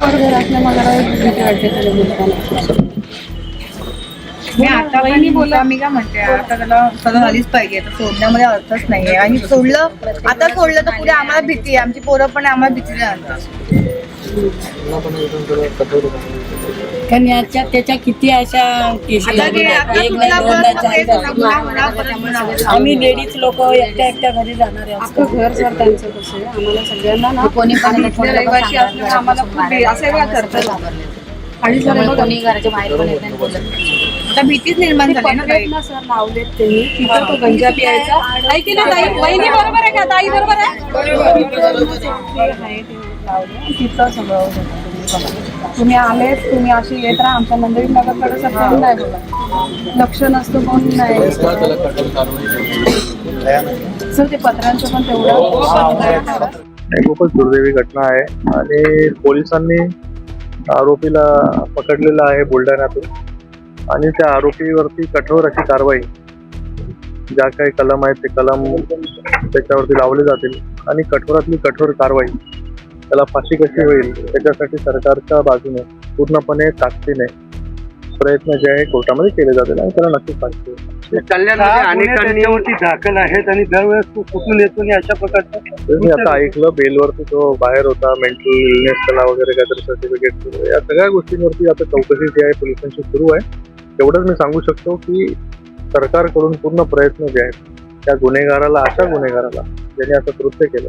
घर असल्या मला मी आता वहिनी बोला. मी काय म्हणते आता त्याला सगळं झालीच पाहिजे आता सोडण्यामध्ये अर्थच नाहीये. आणि सोडलं आता सोडलं तर पुढे आम्हाला भीती आहे. आमची पोरं पण आम्हाला भीती आणतात. कारण याच्या त्याच्या किती अशा केसेस एक नाही दोन नाही चार नाही. आम्ही लेडीज लोक एकट्या एकट्या घरी जाणार आहे घर सर त्यांचं कसं आहे? आम्हाला सगळ्यांना ना कोणी पण असल्यामुळे आम्हाला खूप असं कर्तव्य आणि बघा, कोणी घराच्या बाहेर पण येत नाही बोलत नाही. आता भीतीच निर्माण झाली ना ताई. सर लावलेत त्यांनी तिथं तो गंजा पियायचा. ऐकी ना ताई वहिनी बरोबर आहे का? ताई बरोबर आहे? तिथं आहे लावले सगळं होतं. तुम्ही बघा. तुम्ही अशी येत राहा. आमच्या नंदवी नगरकडे सर कोण नाही बोला लक्ष नसतं कोण नाही. सर ते पत्रांचं पण तेवढं. ही खूपच दुर्दैवी घटना आहे. आणि पोलिसांनी आरोपीला पकडलेला आहे बुलढाण्यातून. आणि त्या आरोपीवरती कठोर अशी कारवाई ज्या काही कलम आहेत ते कलम त्याच्यावरती लावले जातील. आणि कठोरातली कठोर कारवाई त्याला फाशी कशी होईल त्याच्यासाठी सरकारच्या बाजूने पूर्णपणे ताकदीने प्रयत्न जे आहे कोर्टामध्ये केले जातील आणि त्याला नक्कीच फाशी होईल. कल्याणमध्ये अनेकांनी दाखल आहेत आणि दरवेळेस तो कुठून येतो आणि अशा प्रकारचं मी आता ऐकलं बेलवरती तो बाहेर होता मेंटल इलनेस त्याला वगैरे काहीतरी सर्टिफिकेट या सगळ्या गोष्टींवरती आता चौकशी जी आहे पोलिसांची सुरू आहे. एवढंच मी सांगू शकतो की सरकारकडून पूर्ण प्रयत्न जे आहेत त्या गुन्हेगाराला अशा गुन्हेगाराला ज्याने असं कृत्य केलं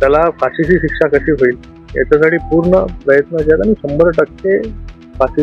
त्याला फाशीची शिक्षा कशी होईल याच्यासाठी पूर्ण प्रयत्न जे आहेत आणि शंभर टक्के फाशी